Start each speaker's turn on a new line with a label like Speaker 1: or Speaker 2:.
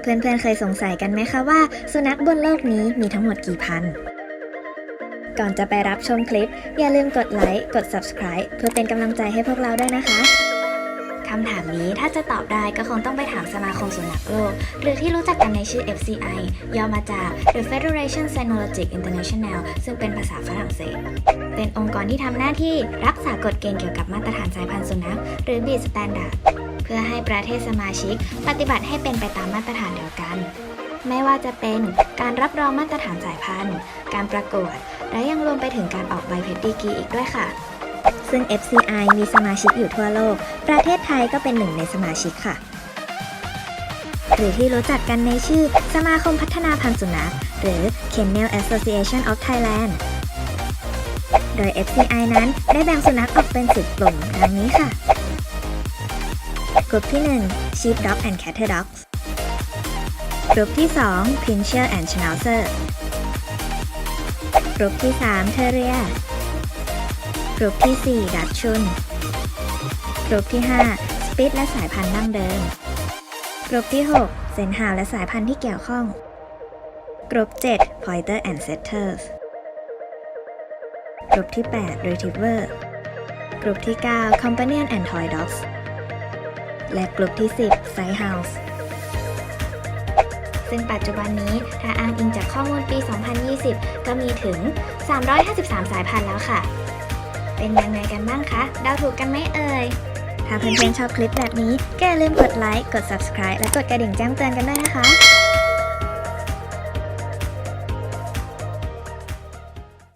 Speaker 1: เพื่อนๆ เคยสงสัยกันไหมคะว่า สุนัขบนโลกนี้มีทั้งหมดกี่พัน ก่อนจะไปรับชมคลิป อย่าลืมกดไลค์ กด subscribe เพื่อเป็นกำลังใจให้พวกเราด้วยนะคะคำถามนี้ถ้าจะตอบได้ก็คงต้องไปถามสมาคมสุนัขโลก หรือที่รู้จักกันในชื่อ FCI ย่อมาจาก The Federation Cynologic International ซึ่งเป็นภาษาฝรั่งเศส เป็นองค์กรที่ทำหน้าที่รักษากฎเกณฑ์เกี่ยวกับมาตรฐานสายพันธุ์สุนัข หรือ BIS Standard พื่อให้ประเทศสมาชิก ปฏิบัติให้เป็นไปตามมาตรฐานเดียวกัน ไม่ว่าจะเป็นการรับรองมาตรฐานสายพันธุ์ การประกวด และยังรวมไปถึงการออกใบเพชดีกีอีกด้วยค่ะ ซึ่ง FCI มีสมาชิกอยู่ทั่วโลก ประเทศไทยก็เป็นหนึ่งในสมาชิกค่ะ หรือที่รู้จักกันในชื่อ สมาคมพัฒนาพันธุ์สุนัขหรือ Kennel Association of Thailand โดย FCI นั้นได้แบ่งสุนัขออกเป็น10กลุ่มดังนี้ค่ะ กลุ่มที่ 1 Sheep Dog and Cattle Dogs กลุ่มที่ 2 Pinscher and Schnauzer กลุ่มที่ 3 Terrier กลุ่มที่ 4 ดัตชุน กลุ่มที่ 5 สปิตและสายพันธุ์ดั้งเดิม กลุ่มที่ 6 เซนฮาวและสายพันธุ์ที่เกี่ยวข้อง กลุ่ม7 Pointer and Setters กลุ่มที่ 8 Retriever กลุ่มที่ 9 Companion and Toy Dogs และกลุ่มที่ 10 s i ซ e House ซึ่งปัจจุบันนี้ถ้าอ้างอิงจากข้อมูลปี 2020 ก็มีถึง 353 สายพันธุ์แล้วค่ะ เป็นยังไงกันบ้างคะเดาถูกกันไหมเอ่ย ถ้าเพื่อนๆชอบคลิปแบบนี้ก็อย่าลืมกดไลค์ กด subscribe และกดกระดิ่งแจ้งเตือนกันด้วยนะคะ